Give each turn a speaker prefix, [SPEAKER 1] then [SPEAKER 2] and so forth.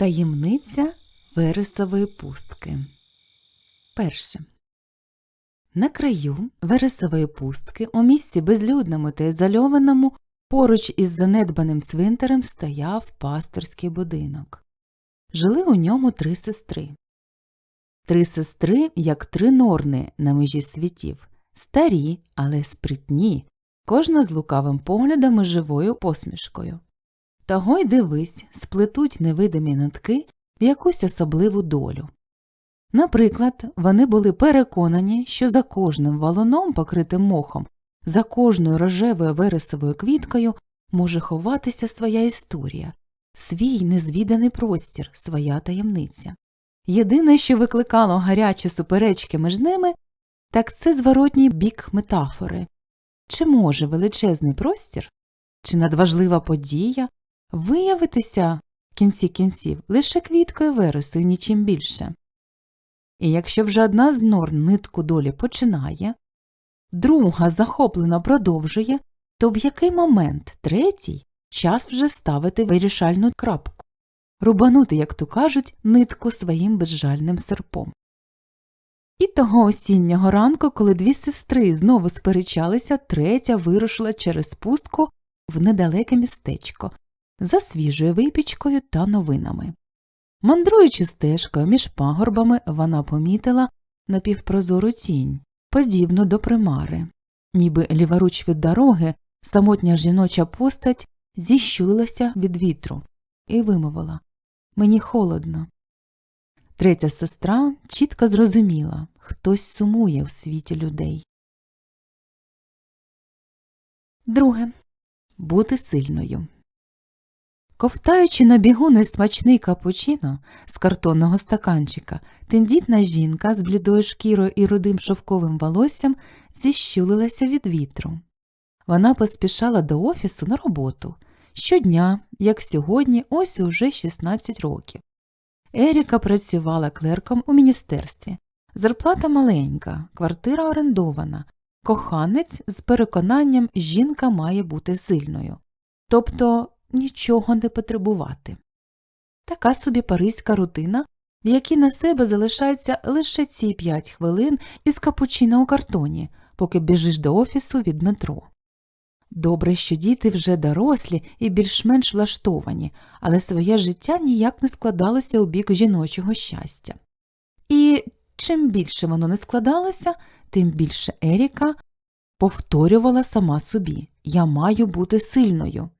[SPEAKER 1] Таємниця вересової пустки. Перше. На краю вересової пустки у місці безлюдному та ізольованому поруч із занедбаним цвинтарем стояв пасторський будинок. Жили у ньому три сестри. Три сестри, як три норни на межі світів, старі, але спритні, кожна з лукавим поглядом і живою посмішкою. Та гой дивись, сплетуть невидимі нитки в якусь особливу долю. Наприклад, вони були переконані, що за кожним валуном, покритим мохом, за кожною рожевою вересовою квіткою може ховатися своя історія, свій незвіданий простір, своя таємниця. Єдине, що викликало гарячі суперечки між ними, так це зворотній бік метафори чи може величезний простір, чи надважлива подія виявитися в кінці кінців лише квіткою вересу і нічим більше. І якщо вже одна з норм нитку долі починає, друга захоплено продовжує, то в який момент третій час вже ставити вирішальну крапку, рубанути, як то кажуть, нитку своїм безжальним серпом. І того осіннього ранку, коли дві сестри знову сперечалися, третя вирушила через пустку в недалеке містечко за свіжою випічкою та новинами. Мандруючи стежкою між пагорбами, вона помітила напівпрозору тінь, подібну до примари. Ніби ліворуч від дороги самотня жіноча постать зіщулилася від вітру і вимовила Мені холодно. Третя сестра чітко зрозуміла хтось сумує в світі людей. Друге бути сильною. Ковтаючи на бігу несмачний капучино з картонного стаканчика, тендітна жінка з блідою шкірою і рудим шовковим волоссям зіщулилася від вітру. Вона поспішала до офісу на роботу. Щодня, як сьогодні, ось уже 16 років. Еріка працювала клерком у міністерстві. Зарплата маленька, квартира орендована, коханець з переконанням жінка має бути сильною. Тобто нічого не потребувати. Така собі паризька рутина, в якій на себе залишаються лише ці п'ять хвилин із капучино у картоні, поки біжиш до офісу від метро. Добре, що діти вже дорослі і більш-менш влаштовані, але своє життя ніяк не складалося у бік жіночого щастя. І чим більше воно не складалося, тим більше Еріка повторювала сама собі Я маю бути сильною,